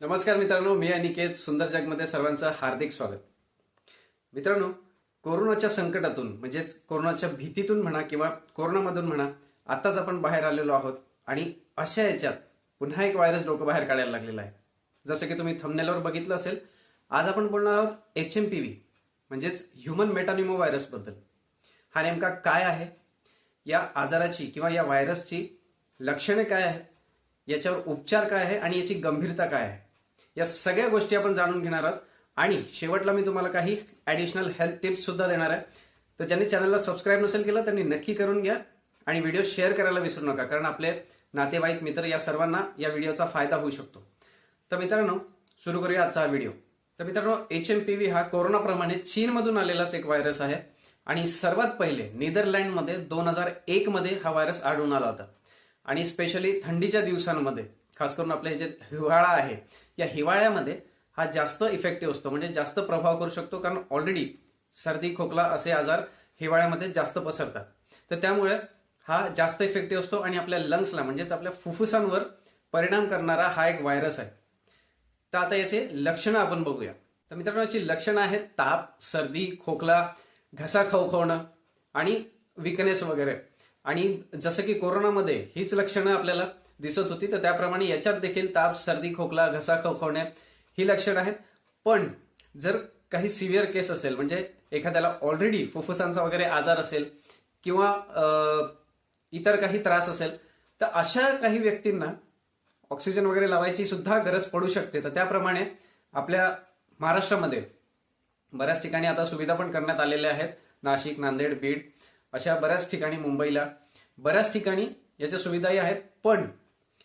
नमस्कार मित्रांनो मी अनिकेत सुंदर जगमध्ये सर्वांचं हार्दिक स्वागत. मित्रांनो कोरोनाच्या संकटातून म्हणजेच कोरोनाच्या भीतीतून म्हणा किंवा कोरोनामधून म्हणा आताच आपण बाहेर आलेलो आहोत आणि अशा याच्यात पुन्हा एक व्हायरस डोकं बाहेर काढायला लागलेला आहे. जसं की तुम्ही थंबनेलवर बघितलं असेल आज आपण बोलणार आहोत एच एम पी व्ही म्हणजेच ह्युमन मेटानिमो व्हायरसबद्दल हा नेमका काय आहे? या आजाराची किंवा या व्हायरसची लक्षणे काय आहेत? याच्यावर उपचार काय आहे? आणि याची गंभीरता काय आहे? या सगळ्या गोष्टी आपण जाणून घेणार आहोत. आणि शेवटला मी तुम्हाला काही ऍडिशनल हेल्थ टिप्स सुद्धा देणार आहे. तर ज्यांनी चॅनलला सबस्क्राईब नसेल केलं त्यांनी नक्की करून घ्या. आणि व्हिडिओ शेअर करायला विसरू नका कारण आपले नातेवाईक मित्र या सर्वांना या व्हिडिओचा फायदा होऊ शकतो. तर मित्रांनो सुरू करूया आजचा हा व्हिडिओ तर मित्रांनो एच एम पी व्ही हा कोरोनाप्रमाणे चीनमधून आलेलाच एक व्हायरस आहे. आणि सर्वात पहिले नेदरलँडमध्ये दोन हजार एक मध्ये हा व्हायरस आढळून आला होता. आणि स्पेशली थंडीच्या दिवसांमध्ये. खास करून आपले जे हिवाळा आहे या हिवाळ्यामध्ये हा जास्त इफेक्टिव्ह असतो. म्हणजे जास्त प्रभाव करू शकतो कारण ऑलरेडी सर्दी खोकला असे आजार हिवाळ्यामध्ये जास्त पसरतात. तर त्यामुळे हा जास्त इफेक्टिव्ह असतो आणि आपल्या लंग्सला म्हणजेच आपल्या फुफ्फुसांवर परिणाम करणारा हा एक व्हायरस आहे. तर आता याचे लक्षणं आपण बघूया. तर मित्रांनो याची लक्षणं आहेत ताप सर्दी खोकला घसा खवखवणं आणि विकनेस वगैरे. आणि जसं की कोरोनामध्ये हीच लक्षणं आपल्याला दिसत होती तर त्याप्रमाणे याच्यात देखील ताप सर्दी खोकला घसा खवखवणे ही लक्षणं आहेत. पण जर काही सिव्हिअर केस असेल म्हणजे एखाद्याला ऑलरेडी फुफ्फुसांचा वगैरे आजार असेल किंवा इतर काही त्रास असेल तर अशा काही व्यक्तींना ऑक्सिजन वगैरे लावायची सुद्धा गरज पडू शकते. तर त्याप्रमाणे आपल्या महाराष्ट्रामध्ये बऱ्याच ठिकाणी आता सुविधा पण करण्यात आलेल्या आहेत. नाशिक नांदेड बीड अशा बऱ्याच ठिकाणी मुंबईला. बऱ्याच ठिकाणी याच्या सुविधाही आहेत पण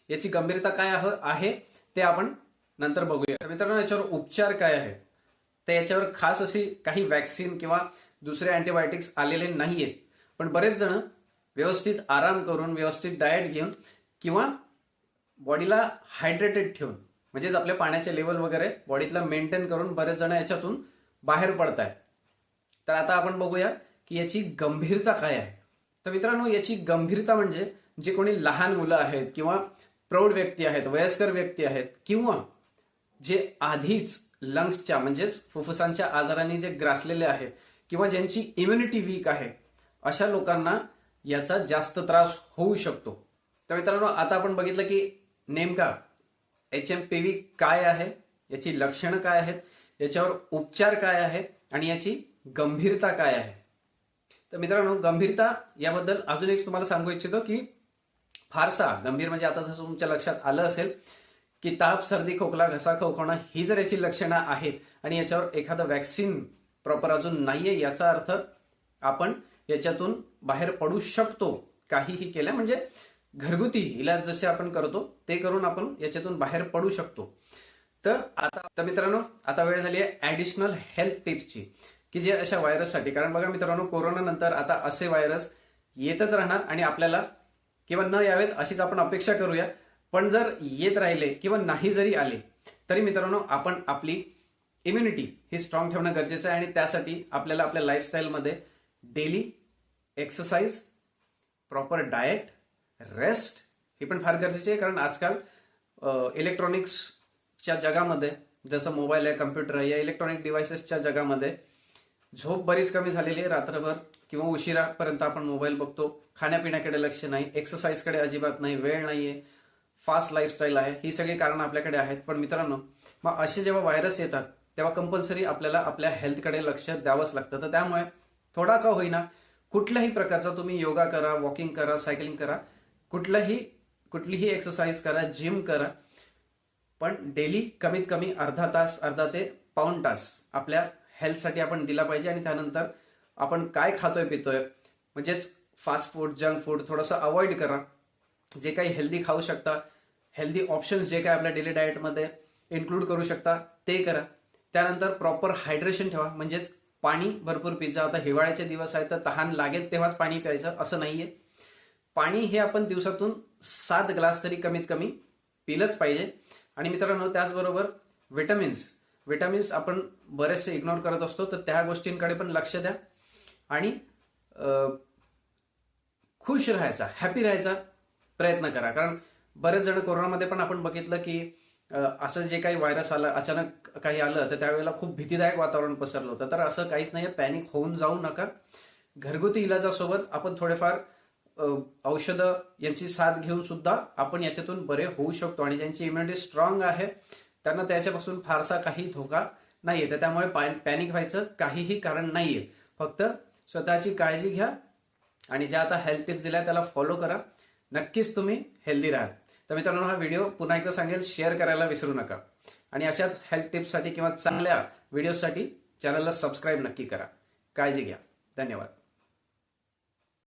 याची गंभीरता काय आहे ते आपण नंतर बघूया. तर मित्रांनो याच्यावर उपचार काय आहे तर याच्यावर खास अशी काही वॅक्सिन किंवा दुसरे अँटीबायोटिक्स आलेले नाहीयेत. पण बरेच जण व्यवस्थित आराम करून व्यवस्थित डाएट घेऊन किंवा बॉडीला हायड्रेटेड ठेवून म्हणजेच आपल्या पाण्याचे लेवल वगैरे बॉडीतला मेंटेन करून बरेच जण याच्यातून बाहेर पडत आहेत तर आता आपण बघूया की याची गंभीरता काय आहे? तर मित्रांनो याची गंभीरता म्हणजे जे कोणी लहान मुलं आहेत किंवा प्रौढ व्यक्ती आहेत वयस्कर व्यक्ती आहेत किंवा जे आधीच लंग्सच्या म्हणजेच फुफ्फुसांच्या आजारांनी जे ग्रासलेले आहेत किंवा ज्यांची इम्युनिटी वीक आहे अशा लोकांना याचा जास्त त्रास होऊ शकतो. तर मित्रांनो आता आपण बघितलं की नेमका एच एम पी व्ही काय आहे याची लक्षणं काय आहेत याच्यावर उपचार काय आहे आणि याची गंभीरता काय आहे? तर मित्रांनो गंभीरता याबद्दल अजून एक तुम्हाला सांगू इच्छितो की फारसा गंभीर म्हणजे आता जसं तुमच्या लक्षात आलं असेल की ताप सर्दी खोकला घसा खोकणं ही जर याची लक्षणं आहेत आणि याच्यावर एखादं वॅक्सिन प्रॉपर अजून नाहीये याचा अर्थ आपण याच्यातून बाहेर पडू शकतो काहीही केलं म्हणजे घरगुती इलाज जसे आपण करतो ते करून आपण याच्यातून बाहेर पडू शकतो. तर आता मित्रांनो आता वेळ झाली आहे ऍडिशनल हेल्थ टिप्सची की जे अशा व्हायरससाठी कारण बघा मित्रांनो कोरोना नंतर आता असे व्हायरस येतच राहणार आणि आपल्याला किंवा न यावेत अशीच आपण अपेक्षा करूया. पण जर येत राहिले किंवा नाही जरी आले तरी मित्रांनो आपण आपली इम्युनिटी ही स्ट्रॉंग ठेवणं गरजेचं आहे आणि त्यासाठी आपल्याला आपल्या लाईफस्टाईलमध्ये daily exercise proper diet rest हे पण फार गरजेचे आहे. कारण आजकाल इलेक्ट्रॉनिक्सच्या जगामध्ये जसं मोबाईल आहे कम्प्युटर आहे या इलेक्ट्रॉनिक डिव्हायसेसच्या जगामध्ये झोप बरीच कमी झालेली आहे रात्रभर किंवा उशिरापर्यंत आपण मोबाईल बघतो. खाण्यापिण्याकडे लक्ष नाही एक्सरसाइजकडे अजिबात नाही वेळ नाहीये. फास्ट लाईफस्टाईल आहे. ही सगळी कारणं आपल्याकडे आहेत. पण मित्रांनो मग असे जेव्हा व्हायरस येतात तेव्हा कंपल्सरी आपल्याला आपल्या हेल्थकडे लक्ष द्यावंच लागतं. तर त्यामुळे थोडा का होईना कुठल्याही प्रकारचा तुम्ही योगा करा वॉकिंग करा सायकलिंग करा कुठलाही कुठलीही एक्सरसाइज करा जिम करा पण डेली कमीत कमी अर्धा तास अर्धा ते पाऊण तास आपल्या हेल्थसाठी आपण दिला पाहिजे आणि त्यानंतर आपण काय खातोय पितोय. म्हणजेच फास्ट फूड जंक फूड थोडंसं अवॉइड करा. जे काही हेल्दी खाऊ शकता हेल्दी ऑप्शन्स जे काही आपल्या डेली डाएटमध्ये इन्क्लूड करू शकता ते करा. त्यानंतर प्रॉपर हायड्रेशन ठेवा. म्हणजेच पाणी भरपूर पिजा. आता हिवाळ्याचे दिवस आहेत तर तहान लागेल तेव्हाच पाणी प्यायचं असं नाहीये. पाणी हे आपण दिवसातून सात ग्लास तरी कमीत कमी पिलंच पाहिजे. आणि मित्रांनो त्याचबरोबर व्हिटॅमिन्स विटामिन्स आपण बरेचसे इग्नोर करत असतो तर त्या गोष्टींकडे पण लक्ष द्या. आणि खुश राहायचा हॅपी राहायचा प्रयत्न करा. कारण बरेच जण कोरोनामध्ये पण आपण बघितलं की असं जे काही व्हायरस आलं अचानक काही आलं तर त्यावेळेला खूप भीतीदायक वातावरण पसरलं होतं. तर असं काहीच नाही पॅनिक होऊन जाऊ नका. घरगुती इलाजासोबत आपण थोडेफार औषधं यांची साथ घेऊन सुद्धा आपण याच्यातून बरे होऊ शकतो. आणि ज्यांची इम्युनिटी स्ट्रॉंग आहे त्यांना त्याच्यापासून फारसा काही धोका नाहीये. तर त्यामुळे पॅनिक व्हायचं काहीही कारण नाहीये. फक्त स्वतःची काळजी घ्या आणि ज्या आता हेल्थ टिप्स दिल्या त्याला फॉलो करा. नक्कीच तुम्ही हेल्दी राहा तर मित्रांनो हा व्हिडिओ पुन्हा एकदा सांगेल शेअर करायला विसरू नका. आणि अशाच हेल्थ टिप्ससाठी किंवा चांगल्या व्हिडिओसाठी चॅनलला सबस्क्राईब नक्की करा. काळजी घ्या. धन्यवाद.